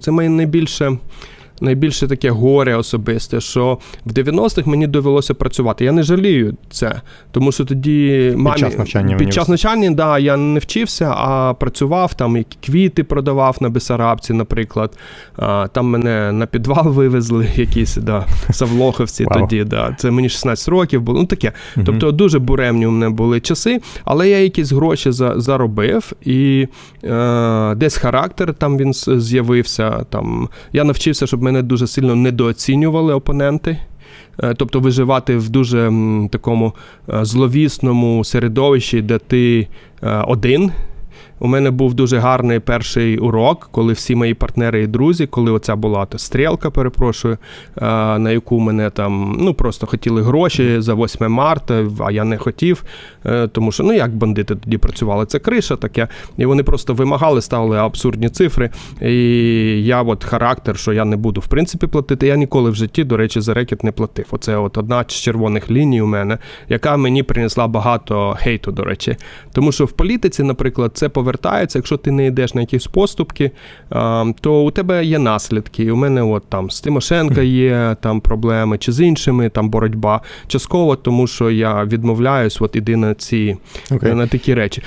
Це має найбільше. Найбільше таке горе особисте, що в 90-х мені довелося працювати. Я не жалію це, тому що тоді мамі, час навчання під час навчання, да, я не вчився, а працював там, які квіти продавав на Бесарабці, наприклад. А, там мене на підвал вивезли, якісь да, савлоховці Вау. тоді. Да. Це мені 16 років було. Ну таке. Мгм. Тобто дуже буремні у мене були часи, але я якісь гроші за, заробив, і е, десь характер там він з'явився. Там, я навчився, щоб мене дуже сильно недооцінювали опоненти. Е, Тобто виживати в дуже такому е, зловісному середовищі, де ти е, один. У мене був дуже гарний перший урок, коли всі мої партнери і друзі, коли оця була та стрілка, перепрошую, е, на яку мене там ну просто хотіли гроші за 8 марта, а я не хотів, е, тому що ну як бандити тоді працювали, це криша таке. І вони просто вимагали, ставили абсурдні цифри. І я от характер, що я не буду в принципі платити. Я ніколи в житті, до речі, за рекет не платив. Оце от одна з червоних ліній у мене, яка мені принесла багато хейту, до речі. Тому що в політиці, наприклад, це повертається. Якщо ти не йдеш на якісь поступки, то у тебе є наслідки. І у мене от там з Тимошенка є там проблеми, чи з іншими там боротьба. Частково, тому що я відмовляюсь, от іди на ці okay. на такі речі.